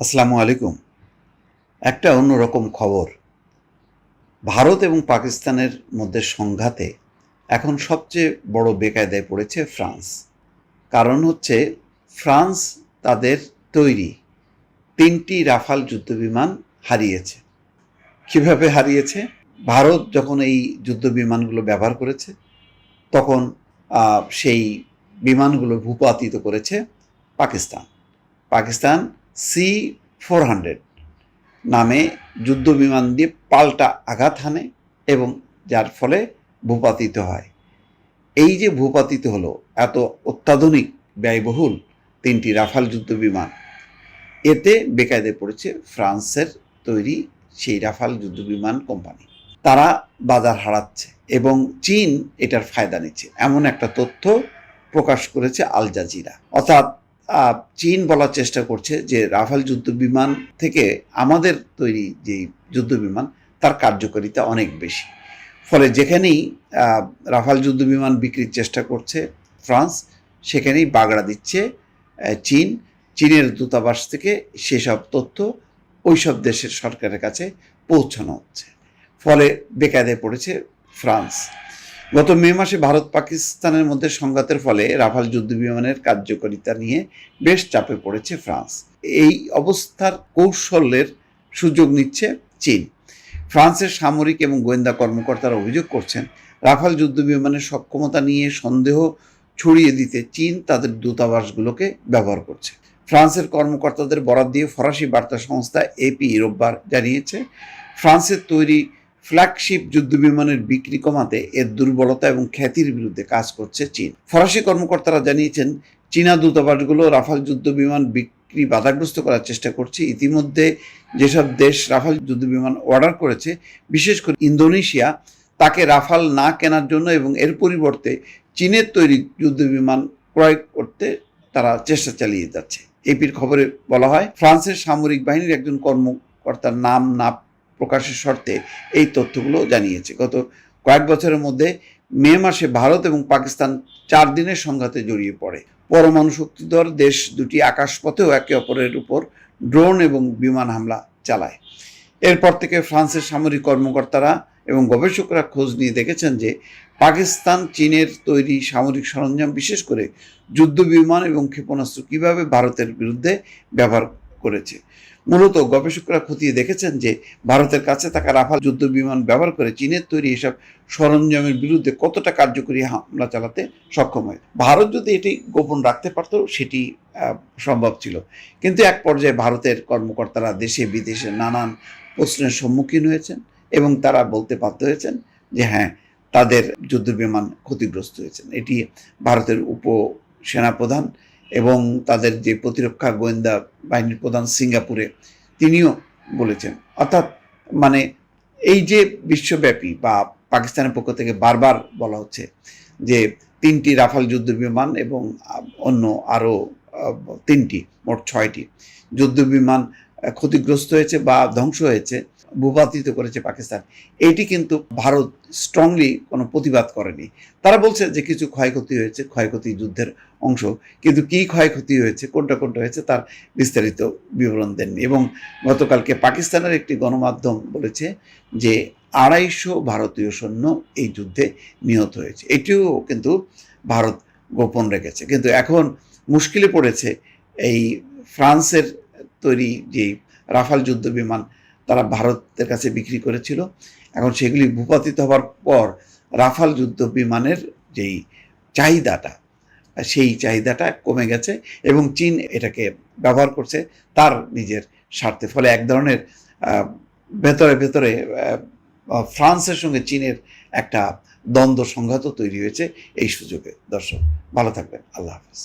আসসালামু আলাইকুম। একটা অন্যরকম খবর। ভারত এবং পাকিস্তানের মধ্যে সংঘাতে এখন সবচেয়ে বড় বেকায়দায় পড়েছে ফ্রান্স। কারণ হচ্ছে ফ্রান্স তাদের তৈরি তিনটি রাফাল যুদ্ধবিমান হারিয়েছে। কীভাবে হারিয়েছে? ভারত যখন এই যুদ্ধবিমানগুলো ব্যবহার করেছে, তখন সেই বিমানগুলো ভূপাতিত করেছে Pakistan. Pakistan C four hundred নামে যুদ্ধ বিমান দিয়ে পাল্টা আঘাত হানে এবং যার ফলে ভূপাতিত হয়। এই যে ভূপাতিত হলো, এত অত্যাধুনিক, ব্যয়বহুল তিনটি রাফাল যুদ্ধ বিমান এতে বেকায়দে পড়েছে ফ্রান্সের তৈরি সেই রাফাল যুদ্ধ বিমান কোম্পানি। তারা বাজার হারাচ্ছে এবং চীন এটার ফায়দা নিচ্ছে। এমন একটা তথ্য প্রকাশ করেছে আল জাজিরা। অর্থাৎ চীন বলার চেষ্টা করছে যে রাফাল যুদ্ধ বিমান থেকে আমাদের তৈরি যে যুদ্ধ বিমান, তার কার্যকারিতা অনেক বেশি। ফলে যেখানেই রাফাল যুদ্ধ বিমান বিক্রির চেষ্টা করছে ফ্রান্স, সেখানেই বাগড়া দিচ্ছে চীন। চীনের দূতাবাস থেকে সেসব তথ্য ওইসব দেশের সরকারের কাছে পৌঁছানো হচ্ছে। ফলে বেকায়দায় পড়েছে ফ্রান্স। গত মে মাসে ভারত পাকিস্তানের মধ্যে সংঘাতের ফলে রাফাল যুদ্ধ বিমানের কার্যকারিতা নিয়ে বেশ চাপে পড়েছে ফ্রান্স। এই অবস্থার কৌশলের সুযোগ নিচ্ছে চীন। ফ্রান্সের সামরিক এবং গোয়েন্দা কর্মকর্তারা অভিযোগ করছেন, রাফাল যুদ্ধ বিমানের সক্ষমতা নিয়ে সন্দেহ ছড়িয়ে দিতে চীন তাদের দূতাবাসগুলোকে ব্যবহার করছে। ফ্রান্সের কর্মকর্তাদের বরাদ দিয়ে ফরাসি বার্তা সংস্থা এপি রোববার জানিয়েছে, ফ্রান্সের তৈরি ফ্ল্যাগশিপ যুদ্ধবিমানের বিক্রি কমাতে এর দুর্বলতা এবং খ্যাতির বিরুদ্ধে কাজ করছে চীন। ফরাসি কর্মকর্তারা জানিয়েছেন, চীনা দূতাবাসগুলো রাফাল যুদ্ধ বিমান বিক্রি বাধাগ্রস্ত করার চেষ্টা করছে। ইতিমধ্যে যেসব দেশ রাফাল যুদ্ধ বিমান অর্ডার করেছে, বিশেষ করে ইন্দোনেশিয়া, তাকে রাফাল না কেনার জন্য এবং এর পরিবর্তে চীনের তৈরি যুদ্ধ বিমান ক্রয় করতে তারা চেষ্টা চালিয়ে যাচ্ছে। এপির খবরে বলা হয়, ফ্রান্সের সামরিক বাহিনীর একজন কর্মকর্তার নাম না প্রকাশের শর্তে এই তথ্যগুলো জানিয়েছে। গত কয়েক বছরের মধ্যে মে মাসে ভারত এবং পাকিস্তান চার দিনের সংঘাতে জড়িয়ে পড়ে। পরমাণু শক্তিধর দেশ দুটি আকাশপথেও একে অপরের উপর ড্রোন এবং বিমান হামলা চালায়। এরপর থেকে ফ্রান্সের সামরিক কর্মকর্তারা এবং গবেষকরা খোঁজ নিয়ে দেখেছেন যে পাকিস্তান, চীনের তৈরি সামরিক সরঞ্জাম বিশেষ করে যুদ্ধ বিমান এবং ক্ষেপণাস্ত্র কীভাবে ভারতের বিরুদ্ধে ব্যবহার করেছে। মূলত গবেষকরা খতিয়ে দেখেছেন যে, ভারতের কাছে থাকা রাফাল যুদ্ধ বিমান ব্যবহার করে চীনের তৈরি এসব সরঞ্জামের বিরুদ্ধে কতটা কার্যকরী হামলা চালাতে সক্ষম হয়? ভারত যদি এটি গোপন রাখতে পারত, সেটি সম্ভব ছিল। কিন্তু এক পর্যায়ে ভারতের কর্মকর্তারা দেশে বিদেশে নানান প্রশ্নের সম্মুখীন হয়েছেন এবং তারা বলতে বাধ্য হয়েছেন যে হ্যাঁ তাদের যুদ্ধ বিমান ক্ষতিগ্রস্ত হয়েছেন। এটি ভারতের উপ সেনাপ্রধান এবং তাদের যে প্রতিরক্ষা গোয়েন্দা বাহিনীর প্রধান সিঙ্গাপুরে, তিনিও বলেছেন। অর্থাৎ মানে এই যে বিশ্বব্যাপী বা পাকিস্তানের পক্ষ থেকে বারবার বলা হচ্ছে যে তিনটি রাফাল যুদ্ধ বিমান এবং অন্য আরও তিনটি, মোট ছয়টি যুদ্ধ বিমান ক্ষতিগ্রস্ত হয়েছে বা ধ্বংস হয়েছে ভূপাতিত করেছে পাকিস্তান। এইটি কিন্তু ভারত স্ট্রংলি কোনো প্রতিবাদ করেনি। তারা বলছে যে কিছু ক্ষয়ক্ষতি হয়েছে, ক্ষয়ক্ষতি যুদ্ধের অংশ। কিন্তু কী ক্ষয়ক্ষতি হয়েছে, কোনটা কোনটা হয়েছে, তার বিস্তারিত বিবরণ দেননি। এবং গতকালকে পাকিস্তানের একটি গণমাধ্যম বলেছে যে আড়াইশো ভারতীয় সৈন্য এই যুদ্ধে নিহত হয়েছে। এটিও কিন্তু ভারত গোপন রেখেছে। কিন্তু এখন মুশকিলে পড়েছে এই ফ্রান্সের তৈরি যে রাফাল যুদ্ধ বিমান তারা ভারতের কাছে বিক্রি করেছিল। এখন সেগুলি ভূপাতিত হওয়ার পর রাফাল যুদ্ধ বিমানের যেই চাহিদাটা, সেই চাহিদাটা কমে গেছে এবং চীন এটাকে ব্যবহার করছে তার নিজের স্বার্থে। ফলে এক ধরনের ভেতরে ভেতরে ফ্রান্সের সঙ্গে চীনের একটা দ্বন্দ্ব সংঘাতও তৈরি হয়েছে এই সুযোগে। দর্শক, ভালো থাকবেন। আল্লাহ হাফেজ।